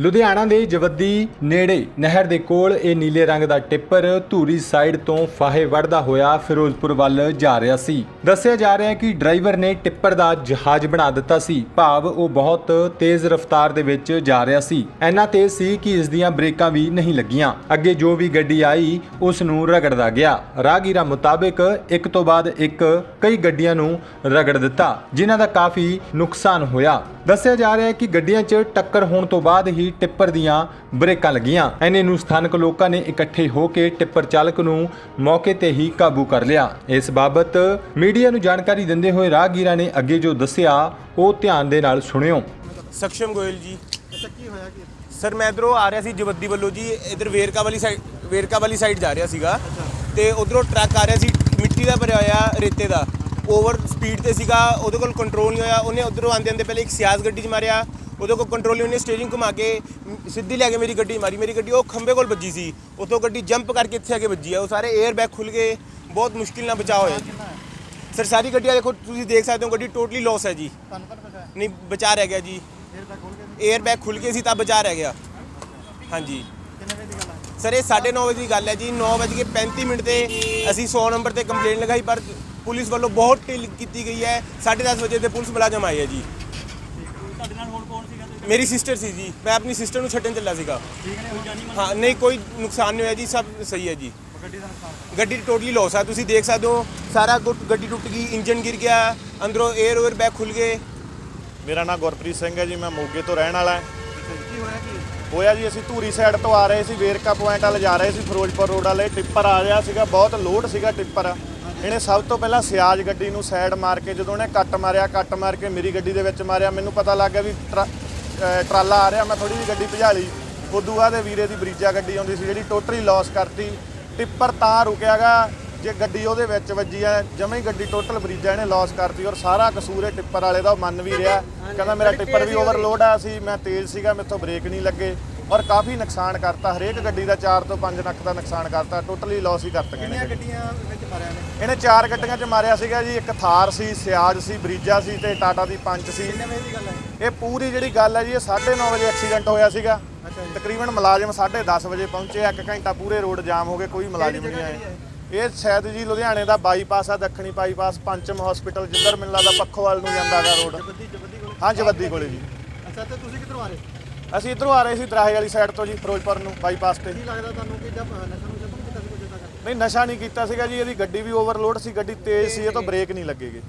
ਲੁਧਿਆਣਾ ਦੇ ਜਵੱਦੀ ਨੇੜੇ ਨਹਿਰ ਦੇ ਕੋਲ ਇਹ ਨੀਲੇ ਰੰਗ ਦਾ ਟਿੱਪਰ ਧੂਰੀ ਸਾਈਡ ਤੋਂ ਫਾਹੇ ਵੜਦਾ ਹੋਇਆ ਫਿਰੋਜ਼ਪੁਰ ਵੱਲ ਜਾ ਰਿਹਾ ਸੀ। ਦੱਸਿਆ ਜਾ ਰਿਹਾ ਹੈ ਕਿ ਡਰਾਈਵਰ ਨੇ ਟਿੱਪਰ ਦਾ ਜਹਾਜ਼ ਬਣਾ ਦਿੱਤਾ ਸੀ। ਭਾਵ ਉਹ ਬਹੁਤ ਤੇਜ਼ ਰਫ਼ਤਾਰ ਦੇ ਵਿੱਚ ਜਾ ਰਿਹਾ ਸੀ। ਇੰਨਾ ਤੇਜ਼ ਸੀ ਕਿ ਇਸ ਦੀਆਂ ਬ੍ਰੇਕਾਂ ਵੀ ਨਹੀਂ ਲੱਗੀਆਂ। ਅੱਗੇ ਜੋ ਵੀ ਗੱਡੀ ਆਈ, ਉਸ ਨੂੰ ਰਗੜਦਾ ਗਿਆ। ਰਾਹਗੀਰਾਂ ਮੁਤਾਬਕ ਇੱਕ ਤੋਂ ਬਾਅਦ ਇੱਕ ਕਈ ਗੱਡੀਆਂ ਨੂੰ ਰਗੜ ਦਿੱਤਾ, ਜਿਨ੍ਹਾਂ ਦਾ ਕਾਫੀ ਨੁਕਸਾਨ ਹੋਇਆ। ਦੱਸਿਆ ਜਾ ਰਿਹਾ ਹੈ ਕਿ ਗੱਡੀਆਂ 'ਚ ਟੱਕਰ ਹੋਣ ਤੋਂ ਬਾਅਦ ਹੀ ਟਿੱਪਰ ਦੀਆਂ ਬ੍ਰੇਕਾਂ ਲੱਗੀਆਂ। ਐਨੇ ਨੂੰ ਸਥਾਨਕ ਲੋਕਾਂ ਨੇ ਇਕੱਠੇ ਹੋ ਕੇ ਟਿੱਪਰ ਚਾਲਕ ਨੂੰ ਮੌਕੇ ਤੇ ਹੀ ਕਾਬੂ ਕਰ ਲਿਆ। ਇਸ ਬਾਬਤ ਮੀਡੀਆ ਨੂੰ ਜਾਣਕਾਰੀ ਦਿੰਦੇ ਹੋਏ ਰਾਹਗੀਰਾਂ ਨੇ ਅੱਗੇ ਜੋ ਦੱਸਿਆ, ਉਹ ਧਿਆਨ ਦੇ ਨਾਲ ਸੁਣਿਓ। ਸਖਸ਼ਮ ਗੋਇਲ ਜੀ। ਅੱਛਾ ਕੀ ਹੋਇਆ ਕੀ ਸਰ, ਮੈਂ ਇਧਰੋਂ ਆ ਰਿਹਾ ਸੀ ਜਵੱਦੀ ਵੱਲੋਂ ਜੀ। ਇਧਰ ਵੇਰਕਾ ਵਾਲੀ ਸਾਈਡ ਵੇਰਕਾ ਵਾਲੀ ਸਾਈਡ ਜਾ ਰਿਹਾ ਸੀਗਾ। ਤੇ ਉਧਰੋਂ ਟਰੱਕ ਆ ਰਿਹਾ ਸੀ। ਮਿੱਟੀ ਦਾ ਭਰਿਆ ਹੋਇਆ ਰੇਤੇ ਦਾ। ਓਵਰ ਸਪੀਡ ਤੇ ਸੀਗਾ ਉਹਦੇ ਕੋਲ ਕੰਟਰੋਲ ਨਹੀਂ ਹੋਇਆ। ਉਹਨੇ ਉਧਰੋਂ ਆਂਦੇ ਆਂਦੇ ਪਹਿਲੇ ਇੱਕ ਸਿਆਜ਼ ਗੱਡੀ 'ਚ ਮਾਰਿਆ। ਉਹਦੇ ਕੋਲ ਕੰਟਰੋਲ ਨਹੀਂ ਉਹਨੇ ਸਟੀਅਰਿੰਗ ਘੁਮਾ ਕੇ ਸਿੱਧੀ ਲੈ ਕੇ ਮੇਰੀ ਗੱਡੀ ਮਾਰੀ। ਮੇਰੀ ਗੱਡੀ ਉਹ ਖੰਬੇ ਕੋਲ ਵੱਜੀ ਸੀ। ਉਤੋਂ ਗੱਡੀ ਜੰਪ ਕਰਕੇ ਇੱਥੇ ਆ ਕੇ ਵੱਜੀ ਆ। ਉਹ ਸਾਰੇ 에ਅਰ ਬੈਗ ਖੁੱਲ ਗਏ। ਬਹੁਤ ਮੁਸ਼ਕਿਲ ਨਾਲ ਬਚਾਅ ਹੋਇਆ ਸਰ ਸਾਰੀ ਗੱਡੀਆਂ ਦੇਖੋ ਤੁਸੀਂ ਦੇਖ ਸਕਦੇ ਹੋ ਗੱਡੀ ਟੋਟਲੀ ਲਾਸ ਹੈ ਜੀ। ਨਹੀਂ ਬਚਾ ਰਹਿ ਗਿਆ ਜੀ। ਕੇ 에ਅਰ ਬੈਗ ਖੁੱਲ ਗਏ ਸੀ ਤਾਂ ਬਚਾ ਰਹਿ ਗਿਆ। ਹਾਂਜੀ। ਸਰ ਇਹ 9:30 ਵਜੇ ਦੀ ਗੱਲ ਹੈ ਜੀ। 9:35 ਮਿੰਟ ਤੇ ਅਸੀਂ 100 ਨੰਬਰ ਤੇ ਕੰਪਲੇਂਟ ਲਗਾਈ ਪਰ ਪੁਲਿਸ ਵੱਲੋਂ ਬਹੁਤ ਢਿੱਲ ਕੀਤੀ ਗਈ ਹੈ। 10:30 ਵਜੇ ਤੇ ਪੁਲਿਸ ਮੁਲਾਜ਼ਮ ਆਏ ਹੈ ਜੀ। ਤੁਹਾਡੇ ਨਾਲ ਹੋਰ ਕੌਣ ਸੀਗਾ? ਤੇ ਮੇਰੀ ਸਿਸਟਰ ਸੀ ਜੀ। ਮੈਂ ਆਪਣੀ ਸਿਸਟਰ ਨੂੰ ਛੱਡਣ ਚੱਲਾ ਸੀਗਾ। ਠੀਕ ਨੇ ਉਹ ਜਾਨੀ ਹਾਂ ਨਹੀਂ ਕੋਈ ਨੁਕਸਾਨ ਨਹੀਂ ਹੋਇਆ ਜੀ ਸਭ ਸਹੀ ਹੈ ਜੀ। ਗੱਡੀ ਦਾ ਨੁਕਸਾਨ ਗੱਡੀ ਟੋਟਲੀ ਲਾਸ ਹੈ ਤੁਸੀਂ ਦੇਖ ਸਕਦੇ ਹੋ ਸਾਰਾ ਗੁੱਟ ਗੱਡੀ ਟੁੱਟ ਗਈ ਇੰਜਨ ਗਿਰ ਗਿਆ ਅੰਦਰੋਂ 에ਅਰ ਓਵਰ ਬੈਗ ਖੁੱਲ ਗਏ। ਮੇਰਾ ਨਾਮ ਗੁਰਪ੍ਰੀਤ ਸਿੰਘ ਹੈ ਜੀ ਮੈਂ ਮੋਗੇ ਤੋਂ ਰਹਿਣ ਵਾਲਾ ਹਾਂ। ਕੀ ਹੋਇਆ ਕੀ? ਹੋਇਆ ਜੀ ਅਸੀਂ ਧੂਰੀ ਸਾਈਡ ਤੋਂ ਆ ਰਹੇ ਸੀ ਵੇਰਕਾ ਪੁਆਇੰਟ ਵੱਲ ਜਾ ਰਹੇ ਸੀ ਫਿਰੋਜ਼ਪੁਰ ਰੋਡ ਵਾਲੇ ਟਿੱਪਰ ਆ ਰਿਹਾ ਸੀਗਾ ਬਹੁਤ ਲੋਡ ਸੀਗਾ ਟਿੱਪਰ। ਇਹਨੇ ਸਭ ਤੋਂ ਪਹਿਲਾਂ ਸਿਆਜ ਗੱਡੀ ਨੂੰ ਸਾਈਡ ਮਾਰ ਕੇ ਜਦੋਂ ਉਹਨੇ ਕੱਟ ਮਾਰਿਆ ਕੱਟ ਮਾਰ ਕੇ ਮੇਰੀ ਗੱਡੀ ਦੇ ਵਿੱਚ ਮਾਰਿਆ ਮੈਨੂੰ ਪਤਾ ਲੱਗ ਗਿਆ ਵੀ ਟਰਾਲਾ ਆ ਰਿਹਾ ਮੈਂ ਥੋੜੀ ਜਿਹੀ ਗੱਡੀ ਭਜਾ ਲਈ। ਉਦੋਂ ਬਾਅਦ ਇਹ ਵੀਰੇ ਦੀ ਬਰੀਜਾ ਗੱਡੀ ਆਉਂਦੀ ਸੀ ਜਿਹੜੀ ਟੋਟਲੀ ਲਾਸ ਕਰਤੀ। ਟਿੱਪਰ ਤਾਂ ਰੁਕਿਆਗਾ ਜੇ ਗੱਡੀ ਉਹਦੇ ਵਿੱਚ ਵੱਜੀ ਆ ਜਮਾਂ ਹੀ ਗੱਡੀ ਟੋਟਲ ਬਰੀਜਾ ਇਹਨੇ ਲਾਸ ਕਰਤੀ ਔਰ ਸਾਰਾ ਕਸੂਰ ਇਹ ਟਿੱਪਰ ਵਾਲੇ ਦਾ ਮੰਨ ਵੀ ਰਿਹਾ। ਕਹਿੰਦਾ ਮੇਰਾ ਟਿੱਪਰ ਵੀ ਓਵਰਲੋਡ ਆ ਸੀ ਮੈਂ ਤੇਜ਼ ਸੀਗਾ ਮੇਥੋਂ ਬ੍ਰੇਕ ਨਹੀਂ ਲੱਗੇ। ਔਰ ਕਾਫੀ ਨੁਕਸਾਨ ਕਰਤਾ ਹਰੇਕ ਗੱਡੀ ਦਾ 4 ਤੋਂ 5 ਲੱਖ ਦਾ ਨੁਕਸਾਨ ਕਰਤਾ ਟੋਟਲੀ ਲਾਸ ਹੀ ਕਰਤੀਆਂ ਨੇ ਕਿੰਨੀਆਂ ਗੱਡੀਆਂ ਵਿੱਚ ਮਾਰਿਆ ਨੇ ਇਹਨੇ ਚਾਰ ਗੱਡੀਆਂ 'ਚ ਮਾਰਿਆ ਸੀਗਾ ਜੀ ਇੱਕ ਥਾਰ ਸੀ ਸਿਆਜ ਸੀ ਬਰੀਜਾ ਸੀ ਤੇ ਟਾਟਾ ਦੀ ਪੰਚ ਸੀ। ਕਿੰਨੇ ਵਜੇ ਦੀ ਗੱਲ ਹੈ? ਇਹ ਪੂਰੀ ਜਿਹੜੀ ਗੱਲ ਹੈ ਜੀ ਇਹ 9:30 ਵਜੇ ਐਕਸੀਡੈਂਟ ਹੋਇਆ ਸੀਗਾ। ਤਕਰੀਬਨ ਮੁਲਾਜ਼ਮ 10:30 ਵਜੇ ਪਹੁੰਚੇ ਇੱਕ ਘੰਟਾ ਪੂਰੇ ਰੋਡ ਜਾਮ ਹੋ ਗਏ ਕੋਈ ਮੁਲਾਜ਼ਮ ਨਹੀਂ ਆਏ ਇਹ ਸ਼ਾਇਦ ਜੀ ਲੁਧਿਆਣੇ ਦਾ ਬਾਈਪਾਸ ਆ ਦੱਖਣੀ ਬਾਈਪਾਸ ਪੰਚਮ ਹਸਪੀਟਲ ਜਿੱਧਰ ਮੈਨੂੰ ਲੱਗਦਾ ਪੱਖੋਵਾਲ ਨੂੰ ਜਾਂਦਾ ਹੈਗਾ ਰੋਡ ਹਾਂ ਜਵੱਦੀ ਕੋਲੇ ਜੀ। ਅੱਛਾ ਤੇ ਤੁਸੀਂ ਕਿੱਧਰੋਂ ਆ ਰਹੇ? ਅਸੀਂ ਇਧਰੋਂ ਆ ਰਹੇ ਸੀ ਦਰਾਹੇ ਵਾਲੀ ਸਾਈਡ ਤੋਂ ਜੀ ਫਿਰੋਜ਼ਪੁਰ ਨੂੰ ਬਾਈਪਾਸ ਤੇ। ਕੀ ਲੱਗਦਾ ਤੁਹਾਨੂੰ ਕਿ ਜਦ ਨਸ਼ਾ ਨੂੰ ਜਦ ਕੀਤਾ ਸੀ ਕੁਝ ਇਦਾਂ ਕਰਕੇ ਨਹੀਂ ਨਸ਼ਾ ਨਹੀਂ ਕੀਤਾ ਸੀਗਾ ਜੀ ਇਹਦੀ ਗੱਡੀ ਵੀ ਓਵਰਲੋਡ ਸੀ ਗੱਡੀ ਤੇਜ਼ ਸੀ ਇਹ ਤੋਂ ਬ੍ਰੇਕ ਨਹੀਂ ਲੱਗੇਗੀ।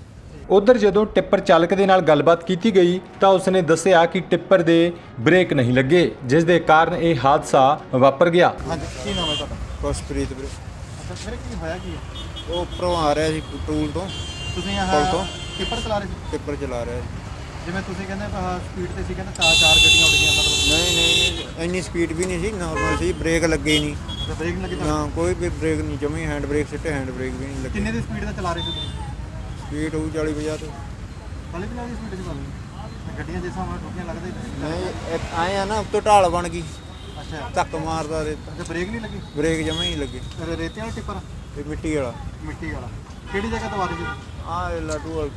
ਉਧਰ ਜਦੋਂ ਟਿੱਪਰ ਚਾਲਕ ਦੇ ਨਾਲ ਗੱਲਬਾਤ ਕੀਤੀ ਗਈ ਤਾਂ ਉਸਨੇ ਦੱਸਿਆ ਕਿ ਟਿੱਪਰ ਦੇ ਬ੍ਰੇਕ ਨਹੀਂ ਲੱਗੇ ਜਿਸ ਦੇ ਕਾਰਨ ਇਹ ਹਾਦਸਾ ਵਾਪਰ ਗਿਆ। ਹਾਂਜੀ ਕੀ ਨਾਮ ਹੈ ਤੁਹਾਡਾ? ਖੁਸ਼ਪ੍ਰੀਤ ਵੀਰੇ। ਅੱਛਾ ਫਿਰ ਕੀ ਹੋਇਆ ਕੀ ਹੈ? ਉਹ ਉੱਪਰੋਂ ਆ ਰਿਹਾ ਸੀ ਟੂਲ ਤੋਂ। ਤੁਸੀਂ ਪੁਲ ਤੋਂ? ਆਹ ਟਿੱਪਰ ਚਲਾ ਰਹੇ ਸੀ? ਟਿੱਪਰ ਚਲਾ ਰਿਹਾ ਸੀ ਜਿਵੇਂ ਤੁਸੀਂ ਕਹਿੰਦੇ ਆਹ ਸਪੀਡ ਤੇ ਸੀ ਕਹਿੰਦੇ ਚਾਰ ਚਾਰ ਗੱਡੀਆਂ ਉੱਡ ਗਈਆਂ ਮਤਲਬ ਨਹੀਂ ਨਹੀਂ ਨਹੀਂ, ਇੰਨੀ ਸਪੀਡ ਵੀ ਨਹੀਂ ਸੀ ਨਾਰਮਲ ਸੀ ਬ੍ਰੇਕ ਲੱਗੇ ਨਹੀਂ। ਤੇ ਬ੍ਰੇਕ ਲੱਗੀ ਤਾਂ ਨਾ ਕੋਈ ਵੀ ਬ੍ਰੇਕ ਨਹੀਂ ਜਮੀ ਹੈਂਡ ਬ੍ਰੇਕ ਸਿੱਟੇ ਹੈਂਡ ਬ੍ਰੇਕ ਵੀ ਨਹੀਂ ਲੱਗੇ। ਕਿੰਨੇ ਦੀ ਸਪੀਡ ਤੇ ਚਲਾ ਰਹੇ ਸੀ ਤੁਸੀਂ? ਸਪੀਡ ਹੋਊ 40 50 ਤੋਂ। ਪਹਿਲੇ ਵੀ ਲੱਗਦੀ ਸਪੀਡ 'ਚ ਚੱਲ ਗੱਡੀਆਂ ਜਿਸ ਹਿਸਾਬ ਨਾਲ ਠੋਕੀਆਂ ਲੱਗਦਾ ਹੀ ਨਹੀਂ ਇੱਕ ਆਏ ਆ ਨਾ ਉੱਤੋਂ ਢਾਲ ਬਣ ਗਈ। ਅੱਛਾ। ਧੱਕ ਮਾਰਦਾ ਰੇ ਤੇ ਬ੍ਰੇਕ ਨਹੀਂ ਲੱਗੀ? ਬ੍ਰੇਕ ਜਮਾ ਹੀ ਨਹੀਂ ਲੱਗੇ। ਤੇ ਰੇਤੇ ਵਾਲਾ ਟਿੱਪਰ? ਤੇ ਮਿੱਟੀ ਵਾਲਾ। ਮਿੱਟੀ ਵਾਲਾ। ਕਿਹੜੀ ਜਗ੍ਹਾ ਤੋਂ ਆ ਰਹੇ ਸੀ ਆ ਲੱਡੂ ਵਾਲ।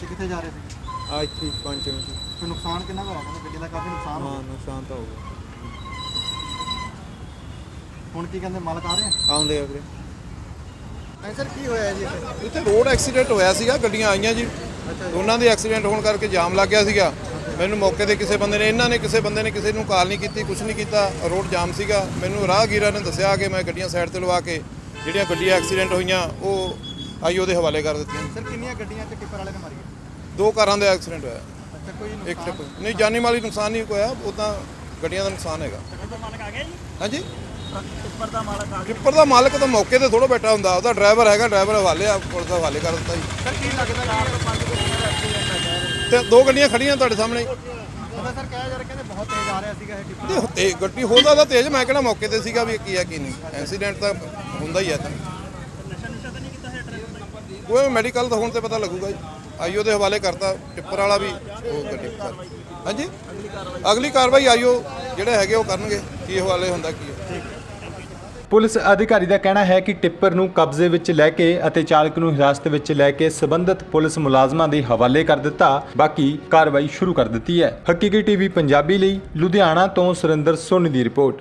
ਤੇ ਕਿੱਥੇ ਜਾ ਰਹੇ ਸੀ? ਆ ਇੱਥੇ ਪੰਚਮ ਸੀ। ਤੇ ਨੁਕਸਾਨ ਕਿੰਨਾ ਕੁ ਹੋਇਆ? ਕਹਿੰਦੇ ਗੱਡੀ ਦਾ ਕਾਫੀ ਨੁਕਸਾਨ ਹਾਂ ਹੋਇਆ ਨੁਕਸਾਨ ਤਾਂ ਹੋ ਗਿਆ। ਹੁਣ ਕੀ ਕਹਿੰਦੇ ਮਾਲਕ ਆ ਰਹੇ ਆ? ਆਉਂਦੇ ਆ ਵੀਰੇ ਸਰ ਕੀ ਹੋਇਆ ਜੀ? ਇੱਥੇ ਇੱਥੇ ਰੋਡ ਐਕਸੀਡੈਂਟ ਹੋਇਆ ਸੀਗਾ ਗੱਡੀਆਂ ਆਈਆਂ ਜੀ। ਉਹਨਾਂ ਦੇ ਐਕਸੀਡੈਂਟ ਹੋਣ ਕਰਕੇ ਜਾਮ ਲੱਗ ਗਿਆ ਸੀਗਾ। ਮੈਨੂੰ ਮੌਕੇ ਤੇ ਕਿਸੇ ਬੰਦੇ ਨੇ ਇਹਨਾਂ ਨੇ ਕਿਸੇ ਬੰਦੇ ਨੇ ਕਿਸੇ ਨੂੰ ਕਾਲ ਨਹੀਂ ਕੀਤੀ ਕੁਝ ਨਹੀਂ ਕੀਤਾ। ਰੋਡ ਜਾਮ ਸੀਗਾ। ਮੈਨੂੰ ਰਾਹਗੀਰਾਂ ਨੇ ਦੱਸਿਆ ਕਿ ਮੈਂ ਗੱਡੀਆਂ ਸਾਈਡ ਤੇ ਲਵਾ ਕੇ ਜਿਹੜੀਆਂ ਗੱਡੀਆਂ ਐਕਸੀਡੈਂਟ ਹੋਈਆਂ ਉਹ ਆਈਓ ਦੇ ਹਵਾਲੇ ਕਰ ਦਿੱਤੀਆਂ। ਸਰ ਕਿੰਨੀਆਂ ਗੱਡੀਆਂ ਤੇ ਟਿੱਪਰ ਵਾਲੇ ਨੇ ਮਾਰੀ ਦੋ ਕਾਰਾਂ ਦਾ ਐਕਸੀਡੈਂਟ ਹੋਇਆ। ਅੱਛਾ ਕੋਈ ਇੱਕ ਨੁਕਸਾਨ ਟਿੱਪ ਨਹੀਂ ਜਾਨੀ ਮਾਲੀ ਨੁਕਸਾਨ ਨਹੀਂ ਹੋਇਆ ਉਦਾਂ ਗੱਡੀਆਂ ਦਾ ਨੁਕਸਾਨ ਹੈਗਾ। ਹਾਂਜੀ? ਟਿੱਪਰ ਦਾ ਮਾਲਕ ਆ ਟਿੱਪਰ ਦਾ ਮਾਲਕ ਤਾਂ ਮੌਕੇ ਤੇ ਥੋੜਾ ਬੈਠਾ ਹੁੰਦਾ ਉਹਦਾ ਡਰਾਈਵਰ ਹੈਗਾ ਡਰਾਈਵਰ ਹਵਾਲੇ ਆ ਪੁਲਿਸ ਦਾ ਹਵਾਲੇ ਕਰ ਦਿੱਤਾ ਜੀ। ਸਰ ਕੀ ਲੱਗਦਾ ਚਾਰ ਤੋਂ ਪੰਜ ਗੱਡੀਆਂ ਦਾ ਐਕਸੀਡੈਂਟ ਆ ਗਿਆ ਤੇ ਦੋ ਗੱਡੀਆਂ ਖੜੀਆਂ ਤੁਹਾਡੇ ਸਾਹਮਣੇ। ਉਹਦਾ ਸਰ ਕਿਹਾ ਜਾ ਰਿਹਾ ਕਹਿੰਦੇ ਬਹੁਤ ਤੇਜ਼ ਆ ਰਿਹਾ ਸੀਗਾ ਇਹ ਟਿੱਪਰ। ਤੇ ਤੇ ਗੱਡੀ ਹੋਦਾ ਤਾਂ ਤੇਜ਼ ਮੈਂ ਕਿਹੜਾ ਮੌਕੇ ਤੇ ਸੀਗਾ ਵੀ ਕੀ ਆ ਕੀ ਨਹੀਂ। ਐਕਸੀਡੈਂਟ ਤਾਂ ਹੁੰਦਾ ਹੀ ਆ ਤਾਂ ਉਹ ਮੈਡੀਕਲ ਤਾਂ ਹੁਣ ਤੇ ਪਤਾ ਲੱਗੂਗਾ ਜੀ। ਆਈਓ ਦੇ ਹਵਾਲੇ ਕਰਤਾ, ਟਿੱਪਰ ਵਾਲਾ ਵੀ ਉਹ ਗੱਡੀ ਹਾਂਜੀ? ਅਗਲੀ ਕਾਰਵਾਈ ਆਈਓ, ਜਿਹੜੇ ਹੈਗੇ ਉਹ ਕਰਨਗੇ, ਕੀ ਹਵਾਲੇ ਹੁੰਦਾ, ਕੀ ਆ ਪੁਲਿਸ ਅਧਿਕਾਰੀ ਦਾ ਕਹਿਣਾ ਹੈ ਕਿ ਟਿੱਪਰ ਨੂੰ ਕਬਜ਼ੇ ਵਿੱਚ ਲੈ ਕੇ ਅਤੇ ਚਾਲਕ ਨੂੰ ਹਿਰਾਸਤ ਵਿੱਚ ਲੈ ਕੇ ਸਬੰਧਤ ਪੁਲਿਸ ਮੁਲਾਜ਼ਮਾਂ ਦੇ ਹਵਾਲੇ ਕਰ ਦਿੱਤਾ, ਬਾਕੀ ਕਾਰਵਾਈ ਸ਼ੁਰੂ ਕਰ ਦਿੱਤੀ ਹੈ। ਹਕੀਕੀ ਟੀਵੀ ਪੰਜਾਬੀ ਲਈ ਲੁਧਿਆਣਾ ਤੋਂ ਸੁਰਿੰਦਰ ਸੋਨੀ ਦੀ ਰਿਪੋਰਟ।